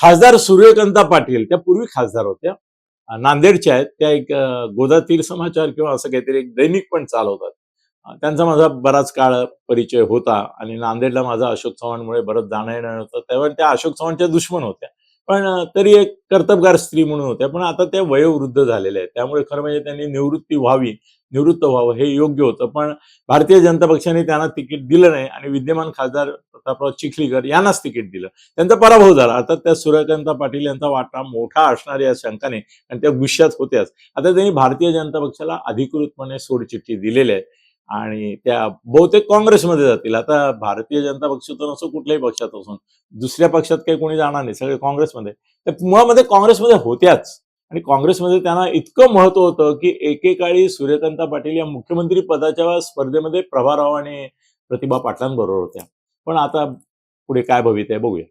खासदार सूर्यकांता पाटील त्या पूर्वी खासदार होत्या. नांदेडच्या आहेत. त्या एक गोदातील समाचार किंवा असं काहीतरी एक दैनिक पण चालवतात. त्यांचा माझा बराच काळ परिचय होता आणि नांदेडला माझा अशोक चव्हाणमुळे बरंच जाणं येणं होतं. तेव्हा त्या अशोक चव्हाणच्या दुश्मन होत्या. पण तरी एक कर्तबगार स्त्री म्हणून होत्या. पण आता त्या वयोवृद्ध झालेल्या आहेत. त्यामुळे खरं म्हणजे त्यांनी निवृत्ती व्हावी निवृत्त व्हावं हे योग्य होतं. पण भारतीय जनता पक्षाने त्यांना तिकीट दिलं नाही आणि विद्यमान खासदार प्रतापराव चिखलीकर यांनाच तिकीट दिलं. त्यांचा पराभव झाला. आता त्या सूर्यकांत पाटील यांचा वाटा मोठा असणार या शंकाने आणि त्या गुस्स्यात होत्याच. आता त्यांनी भारतीय जनता पक्षाला अधिकृतपणे सोडचिठ्ठी दिलेली आहे आणि त्या बहुतेक काँग्रेसमध्ये जातील. आता भारतीय जनता पक्षातून असो कुठल्याही पक्षात असून दुसऱ्या पक्षात काही कोणी जाणार नाही सगळे काँग्रेसमध्ये. तर मुळामध्ये काँग्रेसमध्ये होत्याच. आणि काँग्रेसमध्ये त्यांना इतकं महत्त्व होतं की एकेकाळी सूर्यकांता पाटील या मुख्यमंत्री पदाच्या स्पर्धेमध्ये प्रभाराव आणि प्रतिभा पाटलांबरोबर होत्या. पण आता पुढे काय भवित आहे बघूया.